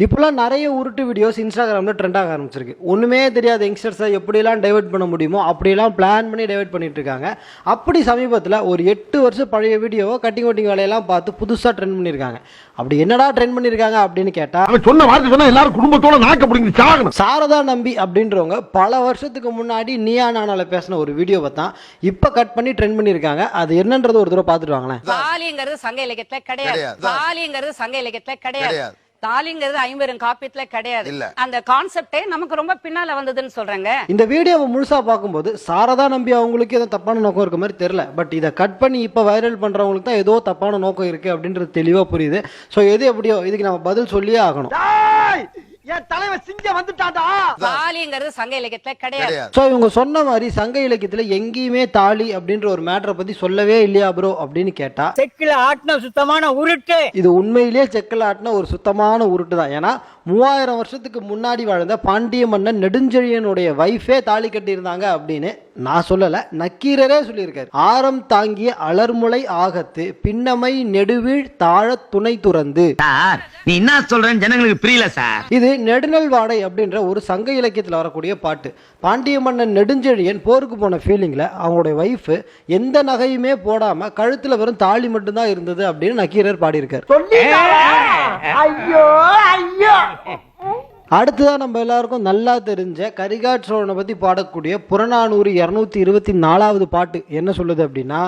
இப்போலாம் நிறைய உருட்டு வீடியோஸ் இன்ஸ்டாகிராமில் ட்ரெண்ட் ஆக ஆரம்பிச்சிருக்கு. ஒன்றுமே தெரியாத யங்ஸ்டர்ஸை எப்படிலாம் டைவர்ட் பண்ண முடியுமோ அப்படியெல்லாம் பிளான் பண்ணி டைவர்ட் பண்ணிட்டு இருக்காங்க. அப்படி சமீபத்தில் ஒரு எட்டு வருஷம் பழைய வீடியோவை கட்டிங் ஒட்டிங் வேலையெல்லாம் பார்த்து புதுசாக ட்ரெண்ட் பண்ணியிருக்காங்க அப்படி என்னடா ட்ரெண்ட் பண்ணியிருக்காங்க அப்படின்னு கேட்டால் அவன் சொன்ன வார்த்தை சொன்னா எல்லாரும் குடும்பத்தோட நாக்க பிடிங்க சாகணும். சாரதா நம்பி அப்படின்றவங்க பல வருஷத்துக்கு முன்னாடி நீயா நானால பேசின ஒரு வீடியோவை தான் இப்போ கட் பண்ணி ட்ரெண்ட் பண்ணியிருக்காங்க அது என்னன்றது ஒரு தடவை பார்த்துட்டு வாங்களேன். சங்க இலக்கியத்துல கிடையாது. தாலிங்கிறது சங்க இலக்கியத்துல கிடையாது. தாலிங்கிறது ஐம்பெரும் காப்பியத்துல கிடையாது. இல்ல. அந்த கான்செப்டே நமக்கு ரொம்ப பின்னால வந்ததுன்னு சொல்றேங்க. இந்த வீடியோவை முழுசா பார்க்கும்போது சாரதா நம்பி அவங்களுக்கு ஏதோ தப்பான நோக்கம் இருக்க மாதிரி தெரியல. பட் இதை கட் பண்ணி இப்போ வைரல் பண்றவங்களுக்கு தான் ஏதோ தப்பான நோக்கம் இருக்கு அப்படின்றது தெளிவா புரியுது. ஸோ எது எப்படியோ இதுக்கு நம்ம பதில் சொல்லியே ஆகணும். என் தலைவன் சிங்க வந்துட்டாடா தாலிங்கிறது சங்க இலக்கியத்துல கிடையாது. ஸோ இவங்க சொன்ன மாதிரி சங்க இலக்கியத்தில் எங்கேயுமே தாலி அப்படின்ற ஒரு மேட்டரை பத்தி சொல்லவே இல்லையா ப்ரோ அப்படின்னு கேட்டா செக்கில ஆட்டின சுத்தமான உருட்டு. இது உண்மையிலேயே செக்கில் ஆட்டின ஒரு சுத்தமான உருட்டு தான். ஏன்னா மூவாயிரம் வருஷத்துக்கு முன்னாடி வாழ்ந்த பாண்டிய மன்னன் நெடுஞ்செழியனுடைய வைஃபே தாலி கட்டியிருந்தாங்க அப்படின்னு நான் சொல்லலை நக்கீரரே சொல்லியிருக்காரு. ஆரம் தாங்கிய அலர்முலை ஆகத்து பின்னமை நெடுவீழ் தாழ துணை துறந்து. சார் நீ என்ன சொல்றேன்னு ஜனங்களுக்கு புரியல சார். இது நெடுநல் வாடை அப்படின்ற ஒரு சங்க இலக்கியத்தில் வரக்கூடிய பாட்டு. பாண்டிய மன்னன் நெடுஞ்செழியன் போருக்கு போன ஃபீலிங்கில் அவங்களுடைய ஒய்ஃபு எந்த நகையுமே போடாமல் கழுத்தில் வெறும் தாலி மட்டும்தான் இருந்தது அப்படின்னு நக்கீரர் பாடியிருக்கார். ஐயோ ஐயோ. அடுத்ததாக நம்ம எல்லாருக்கும் நல்லா தெரிஞ்ச கரிகாட் சோழனை பற்றி பாடக்கூடிய புறநானூறு இரநூத்தி இருபத்தி நாலாவது பாட்டு என்ன சொல்லுது அப்படின்னா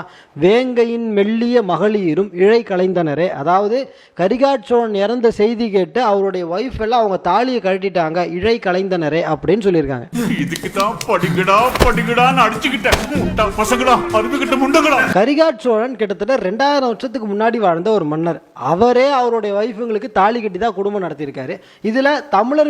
வேங்கையின் மெல்லிய மகளிரும் இழை கலைந்தனரே. அதாவது கரிகாட் சோழன் இறந்த செய்தி கேட்டு அவருடைய ஒய்ஃப் எல்லாம் அவங்க தாலியை கழட்டிட்டாங்க இழை கலைந்தனரே அப்படின்னு சொல்லியிருக்காங்க. இதுக்கு தான் படிக்கடா படிக்கடான்னு அடிச்சுக்கிட்டேன். முட்டா பசங்களா அருந்துகிட்ட முண்டங்களா கரிகாட் சோழன் கிட்டத்தட்ட ரெண்டாயிரம் வருஷத்துக்கு முன்னாடி வாழ்ந்த ஒரு மன்னர். அவரே அவருடைய ஒய்ஃபுங்களுக்கு தாலி கட்டி தான் குடும்பம் நடத்தியிருக்காரு. இதில்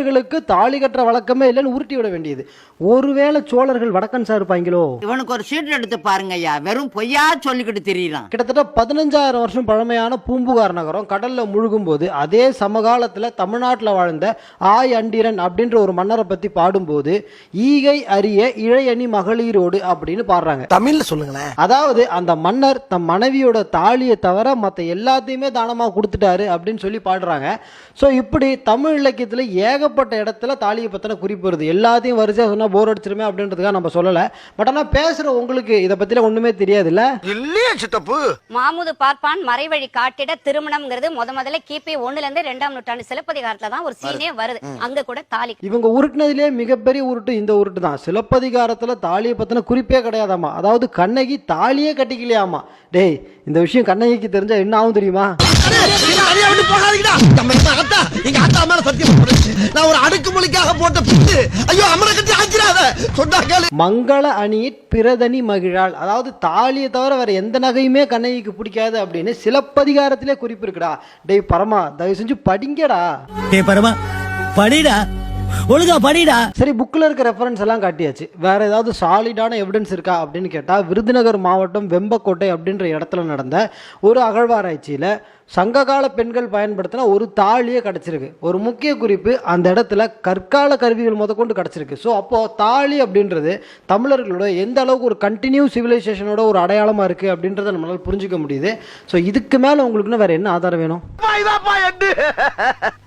தமிழர்களுக்கு தாலி கட்டுற வழக்கமே இல்லைன்னு உருட்டி விட வேண்டியது. ஒருவேளை சோழர்கள் வடக்கன் சார் இருப்பாங்களோ? இவனுக்கு ஒரு சீட் எடுத்து பாருங்க ஐயா. வெறும் பொய்யா சொல்லிக்கிட்டு தெரியலாம் கிட்டத்தட்ட பதினஞ்சாயிரம் வருஷம் பழமையான பூம்புகார் நகரம் கடல்ல முழுகும் போது அதே சமகாலத்தில் தமிழ்நாட்டில் வாழ்ந்த ஆய் அண்டிரன் அப்படின்ற ஒரு மன்னரை பற்றி பாடும்போது ஈகை அரிய இழையணி மகளிரோடு அப்படின்னு பாடுறாங்க. தமிழ்ல சொல்லுங்களேன். அதாவது அந்த மன்னர் தம் மனைவியோட தாலியை தவிர மற்ற எல்லாத்தையுமே தானமாக கொடுத்துட்டாரு அப்படின்னு சொல்லி பாடுறாங்க. ஸோ இப்படி தமிழ் இலக்கியத்தில் ஏகப்பட்ட இடத்துல தாலியை பற்றின குறிப்பு வருது. எல்லாத்தையும் வரிசையாக சொன்னால் போர் அடிச்சிருமே அப்படின்றதுக்காக நம்ம சொல்லலை. பட் ஆனால் பேசுகிற உங்களுக்கு இதை பற்றிலாம் ஒன்றுமே தெரியாதுல்ல? இல்லையே சித்தப்பு. மாமுது பார்ப்பான் மறைவழி காட்டிட திருமணம்ங்கிறது முத முதல்ல கிபி ஒண்ணுல இருந்து ரெண்டாம் நூற்றாண்டு சிலப்பதிகாரத்துல தான் ஒரு சீனே வருது. அங்க கூட தாலி. இவங்க உருட்டுனதுலேயே மிகப்பெரிய உருட்டு இந்த உருட்டு தான். சிலப்பதிகாரத்தில் தாலியை பற்றின குறிப்பே கிடையாதாமா அதாவது கண்ணகி தாலியே கட்டிக்கலையாமா டேய் இந்த விஷயம் கண்ணகிக்கு தெரிஞ்சா என்ன ஆகும் தெரியுமா? போகாதீங்கடா நம்ம எங்க அத்தா எங்க அத்தா மேல சத்தியம் நான் ஒரு அடுக்குமொழிக்காக போட்ட பிட்டு ஐயோ அம்மனை கட்டி ஆக்கிறாத சொன்னா மங்கள அணியிற் பிரதனி மகிழாள். அதாவது தாலியை தவிர வேற எந்த நகையுமே கண்ணகிக்கு பிடிக்காது அப்படின்னு சிலப்பதிகாரத்திலே குறிப்பிருக்குடா. டேய் பரமா தயவு செஞ்சு படிங்கடா. டேய் பரமா படிடா. ஒழுங்கா படிடா சரி புக்கில் இருக்க ரெஃபரன்ஸ் எல்லாம் காட்டியாச்சு. வேற ஏதாவது சாலிடான எவிடன்ஸ் இருக்கா அப்படின்னு கேட்டால் விருதுநகர் மாவட்டம் வெம்பக்கோட்டை அப்படின்ற இடத்துல நடந்த ஒரு அகழ்வாராய்ச்சியில் சங்ககால பெண்கள் பயன்படுத்தின ஒரு தாலியே கிடச்சிருக்கு. ஒரு முக்கிய குறிப்பு அந்த இடத்துல கற்கால கருவிகள் முதற்கொண்டு கிடச்சிருக்கு. ஸோ அப்போது தாலி அப்படின்றது தமிழர்களோட எந்த அளவுக்கு ஒரு கண்டினியூ சிவிலைசேஷனோட ஒரு அடையாளமாக இருக்குது அப்படின்றத நம்மளால் புரிஞ்சுக்க முடியுது. ஸோ இதுக்கு மேலே உங்களுக்குன்னு வேறு என்ன ஆதாரம் வேணும்?